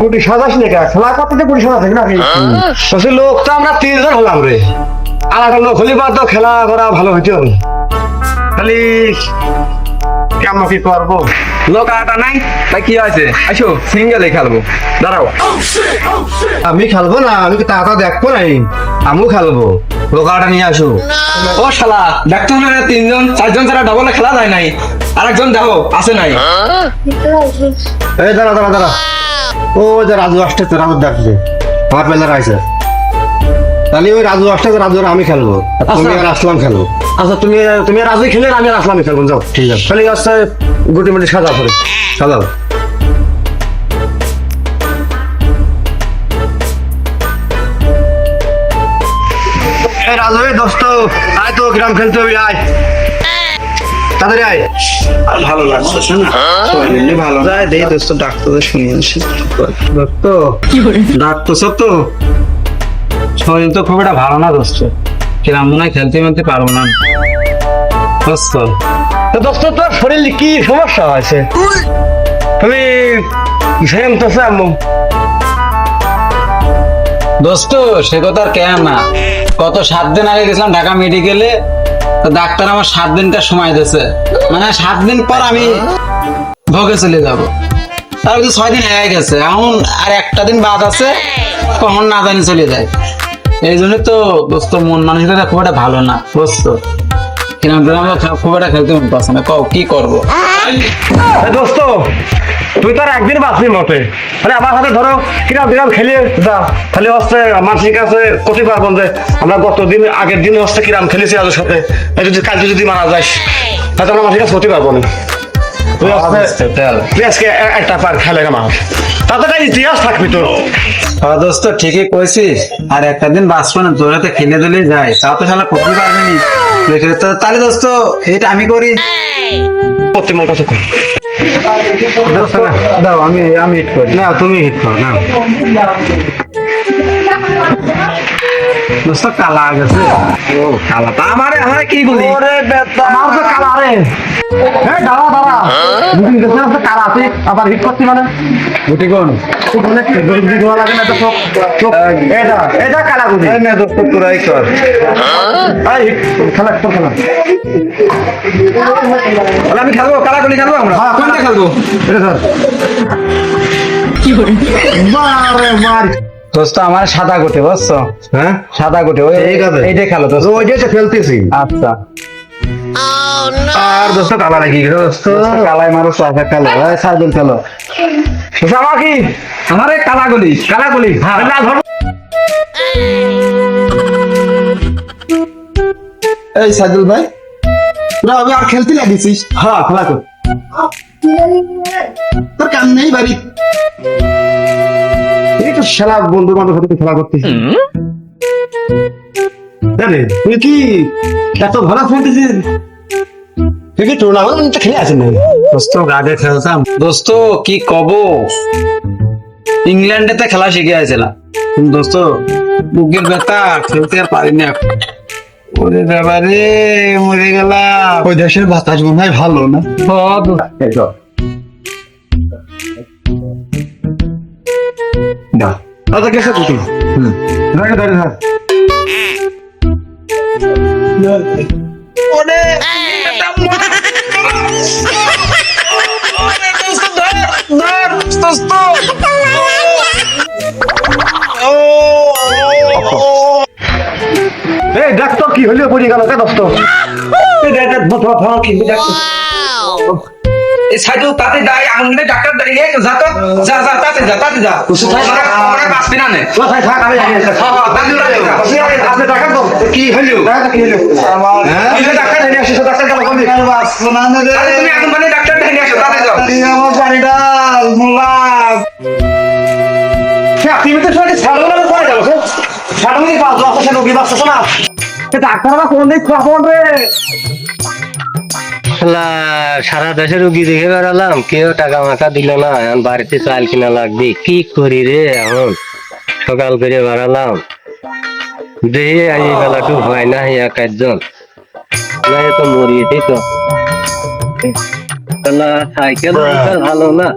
গুটি সাজাস কা? খেলা করতে গুটি সাজা থাকে নাকি? বলছি লোক তো আমরা তিনজন হলাম রে। আর একটা লোক হলি খেলা করা ভালো হইতো খালি কেমন কি করব? লোক আটা নাই তাই কি আছে আসো সিঙ্গেলে খেলব। দাঁড়াও। আমি খেলব না আমি তা দেখব নাই? আমিও খেলব। লোকাটা নিয়ে আসো। ও শালা দেখতে হলে না তিনজন চারজন ছাড়া ডবলে খেলা যায় নাই। আরেকজন দেখো আছে নাই। এই দাঁড়া দাঁড়া দাঁড়া ও যে রাজু আসতেছে রাজু ডাকছে। আমার পেলার আইসে তাহলে ওই রাজু আসতেছে রাজু আর আমি খেলব। তুমি আর আসলাম খেলব আচ্ছা তুমি তুমি আর রাজু খেলে আমি আর আসলামই খেলব যাও। ঠিক আছে। তাহলে আসছে গুটি মুটি সাজা করে সাজাও। রাজু দোস্ত আয় তো গ্রাম খেলতে হবে আয়। তাড়াতাড়ি আয়। আর ভালো লাগছে না শরীরে ভালো। যায় দেই দোস্ত ডাক্তার শুনিয়ে আসি। দোস্ত ডাকতেছ তো শরীর তো খুব একটা ভালো না দোস্ত। কিরাম মনে হয় খেলতে মেলতে পারব না। দোস্ত তো দোস্ত তোর শরীর কি সমস্যা হয়েছে? তুমি সেম তো আম্মু। দোস্ত সে কথা আর কেন না। গত সাত দিন আগে গেছিলাম ঢাকা মেডিকেলে তো ডাক্তার আমার সাত দিনটা সময় দিয়েছে। মানে সাত দিন পর আমি ভোগে চলে যাব। তার কিন্তু ছয় দিন হয়ে গেছে। এখন আর একটা দিন বাদ আছে, কখন না জানি চলে যায়। এই জন্য তো দোস্ত মন মানসিকতা খুব একটা ভালো না দোস্ত কিরাম গ্রামে খুব একটা খেলতে মন না। কও, কি দোস্ত, তুই তো আর একদিন বাঁচবি মতে মানে আমার সাথে ধরো কিরাম কিরাম খেলে যা। তাহলে হচ্ছে মানসিক কাছে করতে পারব যে। আমরা গত দিন, আগের দিন হচ্ছে কিরাম খেলেছি আজের সাথে। যদি কাল যদি মারা যাস, তাহলে আমরা মানসিক কাছে করতে পারব না। একটা পার খেলে আমার তাতে ইতিহাস থাকবি তোর। হ্যাঁ দোস্ত ঠিকই কইছিস। আর একটা দিন বাঁচবো না তোরা তো খেলে দিলেই যায়। তাও তো শালা করতে পারবি তো তাহলে দোস্ত এটা আমি করি। প্রতি মন কাছে দাও আমি আমি হিট করি। না তুমি হিট করো না দোস্ত কালা গেছে। ও কালা। তা আমার আমার কি বলি? ওরে বেটা। আমার তো কালা রে। এই দাঁড়া দাঁড়া। দুদিন গেছে কালা আছে। আবার হিট করতে মানে। কোন? কালা খেলব খেলব আমরা? হ্যাঁ, কোনটা খেলব? এটা ধর। বারে বার। দোস্ত আমার সাদা গুটি বুঝছ? হ্যাঁ? সাদা গুটি ওই আছে। খেলো দোস্ত। ওইটাই তো খেলতেছি আচ্ছা। আর দোস্ত কালা নাকি দোস্ত? কালাই মারো খেলো। এই সাইকেল খেলো। আমার কি? আমার এই কালাগুলি কালা গুলি। হ্যাঁ। এই সাইদুল ভাই। তোরা আমি আর খেলতে লাগিয়েছিস। হ্যাঁ খেলা কর। তোর কাম নেই বাড়ি তো খেলা বন্ধু বান্ধব সাথে খেলা করতেছি। জানে তুই কি এত ভালো খেলতেছিস? তুই কি টুর্নামেন্ট খেলে আছেন নাকি? দোস্ত আগে খেলতাম। দোস্ত কি কব? ইংল্যান্ডেতে খেলা শিখে আছিলাম দোস্ত বুকের ব্যথা খেলতে আর পারিনি এখন। ওরে বাবা রে মরে গেলাম। ওই দেশের বাতাস মনে হয় ভালো না? না আচ্ছা কেসে তুই হুম ধরে ধরে ধর এই ডাক্তার কি হইল পড়ে গেল কে দোস্ত এই দেখ দেখ ধর ধর কি ডাক্তার এই সাইডু তাতে যাই আঙুলে ডাক্তার দাঁড়িয়ে যা তো যা যা তাতে যা তাতে যা আমরা- আমরা বাঁচবি না হ্যাঁ, হ্যাঁ, কি হইল টাকা কি হইল হ্যাঁ? এই যে ডাক্তার নিয়ে আসিস ডাক্তার গেল কোন তুমি এখন মানে ডাক্তার দাঁড়িয়ে আসো তাতে যাও আমার বাড়িটা মোলাম তুমি তো সবাই ছাড়ো না পড়ে যাব ছাড়ো নি পাঁচ দশ বছর রোগী বাঁচতেছ না ডাক্তার কোন দিক খাব রে সারা দেশে রুগী দেখে বেড়ালাম কেউ টাকা মাকা দিল না এখন বাড়িতে চাল কিনা লাগবে কি করি রে এখন? সকাল করে বেড়ালাম। দেহে আই বেলাটু হয় না এক একজন। না তো মরিয়েছি তো। সাইকেল ভালো না?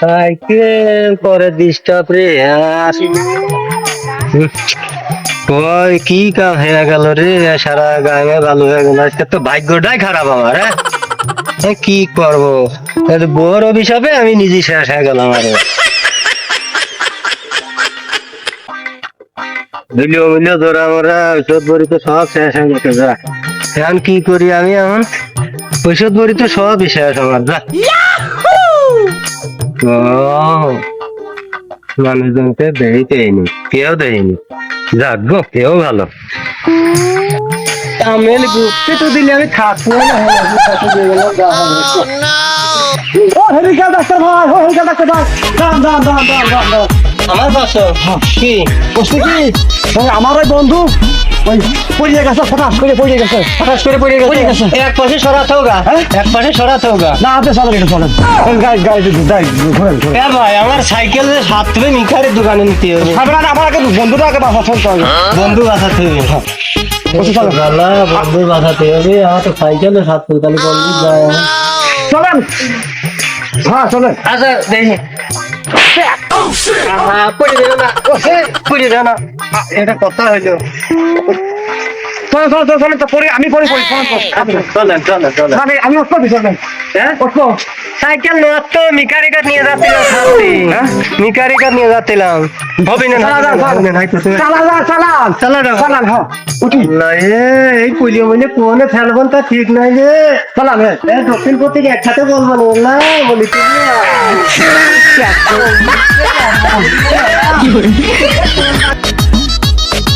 সাইকেল পরে ডিস্টার্ব রে আর ওই কি হয়ে গেল রে? সারা গায়ে ভালো হয়ে গেল। আজকে তো ভাগ্যটাই খারাপ আমার হ্যাঁ? কি করব? বউর অভিশাপে আমি নিজে শেষ হয়ে গেলাম আরে। ধরা ঔষধ বড়ি তো সব শেষ হয়ে গেছে যা। এখন কি করি আমি এখন? ঔষধ বড়ি তো সব শেষ আমার যা। ও। মানুষজনকে দেরিতে এনি কেউ দেয়নি। যাক গো, কেউ ভালো। তামিল গুপ্তে তো দিলে আমি থাকব আমার বন্ধু। ওই পড়িয়ে গেছে ফটাস করে পড়িয়ে গেছে হঠাৎ করে পড়ে পড়ে গেছে। এক পাশে সরাতে হোগা এক পাশে সরাতে হোগা না আপনি চলেন এটা চলেন গাড়ি গাড়ি যাই ঘুরেন এ ভাই আমার সাইকেল সাত থেকে মিখারের দোকানে নিতে হবে। সামনে না, আমার আগে বন্ধুটা আগে বাসা চলতে হবে। বন্ধু গালা বন্ধু বাঁচাতে হবে আমার তো সাইকেলে সাত ফুলকালি বন্ধু যায়। চলেন। হ্যাঁ চলেন। আচ্ছা দেখি। পড়ে দেবে না। পড়ে যেও না। এটা কথা হইল। চলেন চলেন চলেন চলেন তো পরে আমি পরে পড়ি চলেন চলেন। চলেন চলেন চলেন আমি আমি চলেন। হ্যাঁ? উঠবো সাইকেল নষ্ট মিকারিকা নিয়ে যাচ্ছিলাম সাথে হ্যাঁ? মিকারিকা নিয়ে যাচ্ছিলাম। হবে না চালা চালা। চালা। চালা হ্যাঁ উঠি। না এ, এই পুলিও মিলে কোনে ফেলবেন তা ঠিক নাই রে। চালান হ্যাঁ দক্ষিণ পত্রিকা একসাথে বলব না না বলি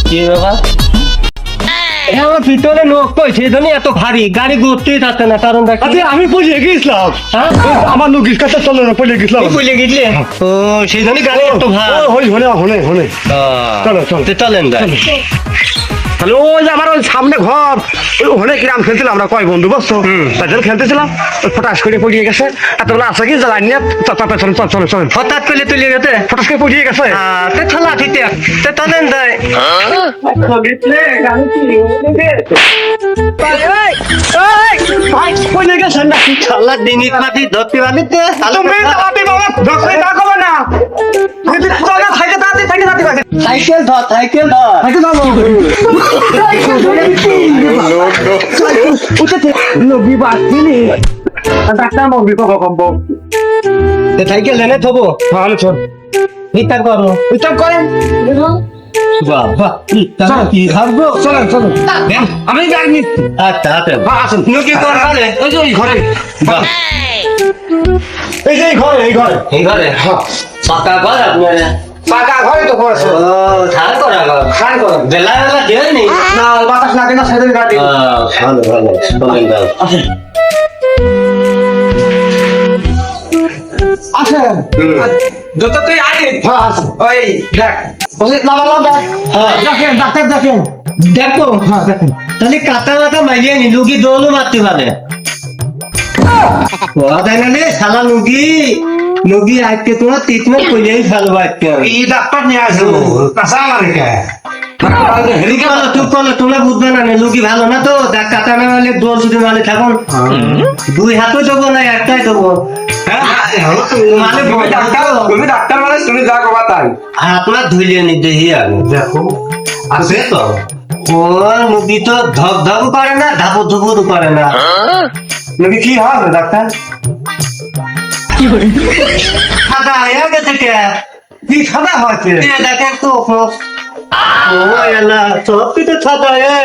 কি বাবা আমার ভিতরে লোক কই? সেজন্য এত ভারী। গাড়ি ঘুরতেই থাকছে না কারণ দেখ আচ্ছা আমি পড়ে গেছিলাম। হ্যাঁ? আমার নু গিসকাতে চলে না পড়ে গেছিলাম। পড়ে গেছিলে? ও সেই জন্য গাড়ি এত ভারী। হলে হলে হলে চলো, চলো। চলেন তাহলে ওই যে আমার ওই সামনে ঘর ওই ওখানে কিরাম খেলছিলাম আমরা কয় বন্ধু বুঝছ? তাদের খেলতেছিলাম ফটাস করে পড়িয়ে গেছে। এতগুলো আছে কি? জ্বালাই নিয়ে চল চলো। চলেন হঠাৎ করে তুলে গেছে ফটাস করে পড়িয়ে গেছে। তে থালা ঠিতে তে চলেন ভাই পড়িয়ে গেছে না? থালা দিনিত মাটি ধরতে পারলি তে বাবা না। সাইকেল ধর সাইকেল ধর। দাও উঠে নবী বাসিনি ডাক্তার মরবি কখন কম্ব তে সাইকেল এনে থবো তাহলে চল। ভিতর করো বিচার করেন। বাবা কি ভাববো? চলেন চলেন আমি ব্যাগ নিচ্ছি। আচ্ছা আচ্ছা। হ্যাঁ, আসুন। কি করবে ওই যে ওই ঘরে। বাহ। এই। যে এই ঘরে এই ঘরে। এই ঘরে? পাকা ঘর আপনার? পাকা ঘরে তো করেছে ও ছাড় করা খান করেন বেলা বেলা দেয়নি না? বাতাস লাগে না সেদিন গাড়ি ভালো ভালো আসেন। যত তুই আগে। হ্যাঁ ওই দেখ হ্যাঁ। দেখেন ডাক্তার দেখেন। দেখো হ্যাঁ দেখেন। তাহলে কাটা মাথা মাইলিয়ে নি লুকি দৌড়ও মারতে পারে? ও তাই না রে শালা লুকি আজকে তোমার ট্রিটমেন্ট করিয়েই ফেলব আজকে। এই ডাক্তার নিয়ে আসো। কাঁচা মারে কে লুকি ভালো চুপ করল তোমরা বুঝবে না লুকি ভালো না তো। দেখ কাটা না মারলে দোল যদি মারলে থাকুন দুই হাতও দেবো না একটাই দেবো। হ্যাঁ? মানে তুমি ডাক্তার মানে তুমি যা কবা তাই। হাত না ধুইলে নি দেহি আমি। দেখো আছে তো। ওর মুখি তো ধক ধক করে না ধাপু ধুপু করে না। নাকি কি হবে ডাক্তার? সাদা হয়ে গেছে কে কি সাদা হয়েছে? এ দেখেন তো ও এলা সব কিছু সাদা এ।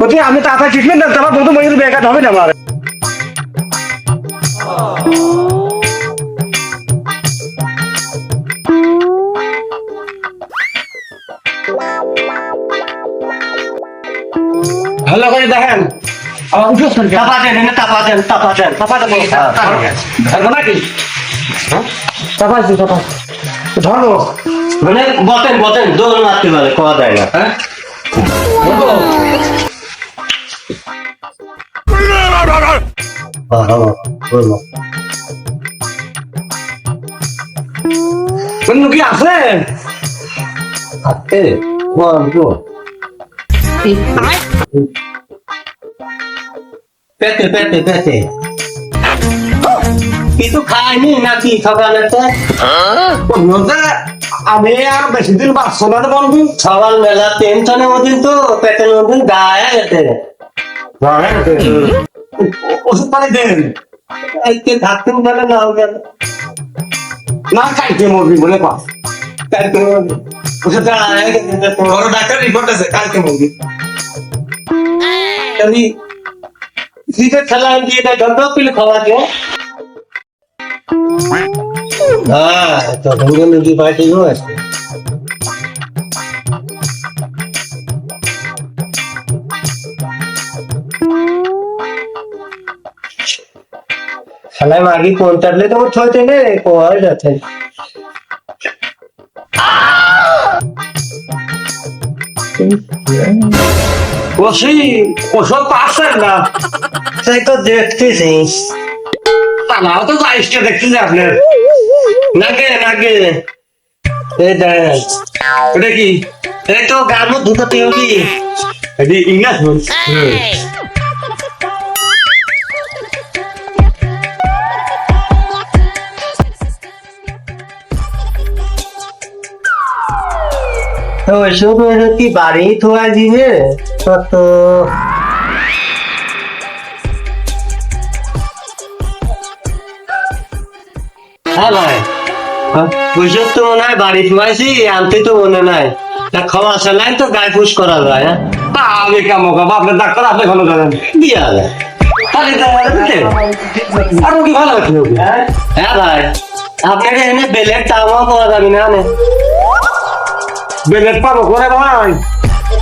বলছি আমি তাড়াতাড়ি ট্রিটমেন্ট দিতে আমার বন্ধু মহিলা বেকার হবে না আমার। ভালো করে দেখেন। তাপা দেন তাপা দেন তাপা দেন তাপা দেন ধরবো নাকি? চাপাইছি চাপাই ধরবো। মানে বতেন বতেন দোল মারতে পারে কোয়া যায় না। হ্যাঁ? কি আছে? আছে। পেতে পেতে পেতে কিছু খায়নি নাকি? সকালে আমি আর বেশি দিন বাঁচবো না বন্ধু। সকাল বেলা টেনশনের মধ্যে তো পেটের মধ্যে গায়ে গেছে ওষুধ পানি দেন। থাকতেন বলে না গেল না খাইতে মরবি বলে পা ওষুধ গায়ে গেছে বড় ডাক্তার রিপোর্ট আছে কালকে বলবি ক্রিকেট খেলা দিয়ে দেয় যত পিলে খাওয়া কে হ্যাঁ তো ভঙ্গ নদী পার্টি আছে। খেলায় মাগি পৌঁছালে তো ছয়তে নে কোয়া যাচ্ছে। ওষি ওষুধ পাচ্ছেন না। তাই তো দেখতেছিস তারাও তো যাইসকে দেখতেছি আপনার। নাগে নাগে। এই দেখ এটা কি? এই তো গান ধুকাতে হবি এটি ইংলিশ বল ওইসব কি বাড়ি থোয়া দিবে? কত হ্যাঁ ভাই। ওইসব তো মনে হয় বাড়ি আনতে তো মনে নাই। তা চালাই তো গায়ে করা যায় হ্যাঁ? তা আমি করব? আপনার ডাক্তার আপনি ভালো জানেন। দিয়া। যায় তাহলে তো আর রোগী ভালো আছে হ্যাঁ? ভাই। আপনার এখানে বেলের দামও পাওয়া যাবে না পাবো করে ভাই?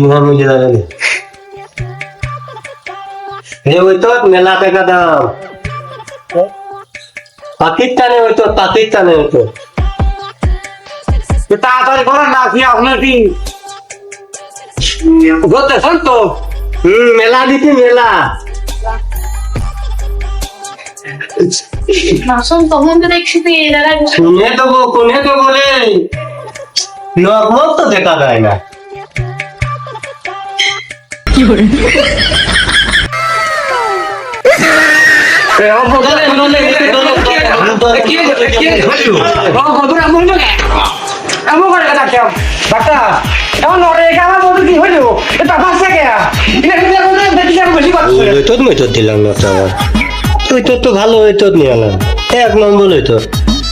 মহা মিলে যাবে এই ওই তো মেলা টাকা দাম পাকিস্তানে ওই তো পাকিস্তানে ওই তো তো তাড়াতাড়ি করেন না কি আপনার কি বুঝতেছেন তো হম মেলা দিতি মেলা শুনে গো কোনে তো বলে নর্মাল তো দেখা যায় না কি দিলাম তুই তোর তো ভালো হইতো নিয়ে এক নম্বর হইতো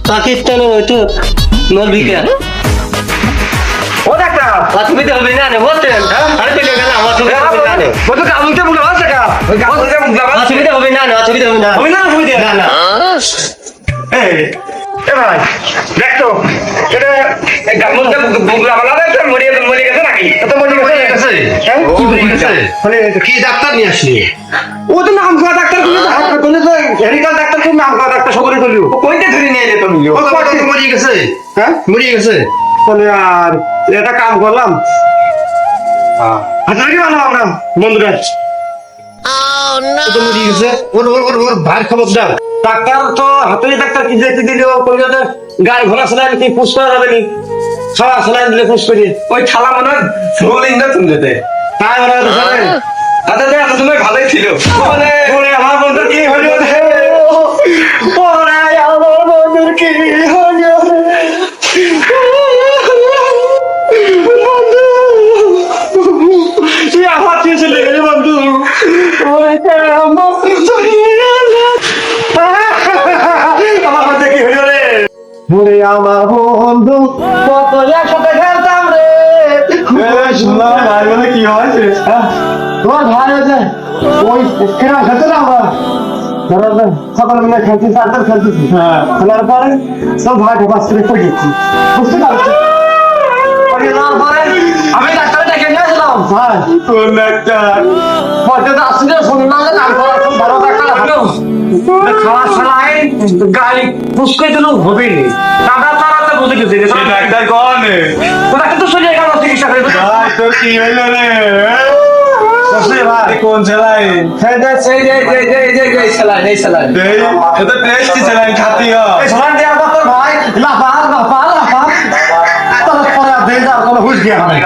পাকিস্তানে হইতো ডাক্তার অসুবিধা হবে না নে বলতেন আরে তো গেল আমার অসুবিধা হবে না রে। বন্ধু কামুতে বলে আছে কা। অসুবিধা হবে না নে। অসুবিধা হবে না হবে না। অসুবিধা না। না ভাই দেখ এটা বুগলা বালা তো মরে মরে গেছে নাকি? তো মরে গেছে। হ্যাঁ? কি মরে গেছে। মানে কি ডাক্তার নিয়ে আসলি? ও তো নাম করা ডাক্তার কোনো হাত তো হেরিকাল ডাক্তার কোনো নাম করা ডাক্তার সবরে কইলো কইতে ধরে নিয়ে যেত নিও ও। তো বাড়িতে গেছে। হ্যাঁ? গেছে। আর এটা কাম করলাম। হাজার কি বানাবো আমরা বন্ধুরা। ডাক্তার তো হাতুড়ি ডাক্তার কি যেতে দিল কলকাতা গায়ে ঘোড়া সেলাই কি পুষ যাবে নি? সবা সেলাই দিলে পুষ ওই থালা মনে হয় ঝোলিং না তুমি যেতে তাই হয় আচ্ছা দেখ এত ভালোই ছিল। ওরে ওরে আমার বন্ধু কি হলো ওরে আমার বন্ধুর কি ওরে আমার বন্ধু কত একসাথে খেলতাম রে কি হয়েছে মিলে খেলছি তারপর খেলতেছি খেলার পরে সব আমি ডাক্তার ডেকে নিয়েছিলাম ভাই। কোন মধ্যে তো আসলে শুনলাম যে ডাক্তার এখন ভালো ডাক্তার হলো। খাওয়া ছাড়াই গাড়ি পুষ্কে দিল হবে দাদা তারা বুঝে গেছে ডাক্তার কোন ওটা কিন্তু চলে গেল চিকিৎসা করে ভাই তোর কি হইল রে? কোন ছেলাই টেস্ট ছেলাই খাতি দেয়া লাফা লাফা লাফা তোর পরে দেই যা কোনো হুশ গিয়া হবে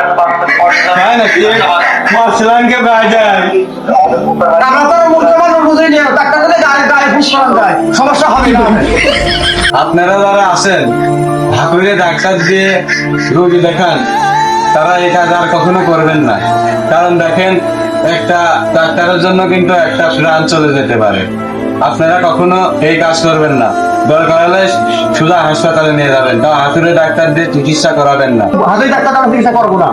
তাই নাকি? মাসলানকে বাজার আমরা তো মূর্খ মানুষ বুঝি না ডাক্তার বলে গায়ে গায়ে ফুস করান যায়। সমস্যা হবে না। আপনারা যারা আছেন হাতুড়ে ডাক্তার দিয়ে রোগী দেখান তারা এই কাজ আর কখনো করবেন না। কারণ দেখেন একটা ডাক্তারের জন্য কিন্তু একটা প্রাণ চলে যেতে পারে। আপনারা কখনো এই কাজ করবেন না। দরকার হলে সোজা হাসপাতালে নিয়ে যাবেন। তা হাতুড়ে ডাক্তার দিয়ে চিকিৎসা করাবেন না। হাতুড়ে ডাক্তার দ্বারা চিকিৎসা করব না।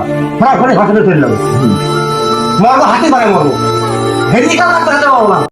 করে হাসপাতালে চলে যাব। মরবো হাতি পারে মরবো। হেডিকাল ডাক্তার হাতে না।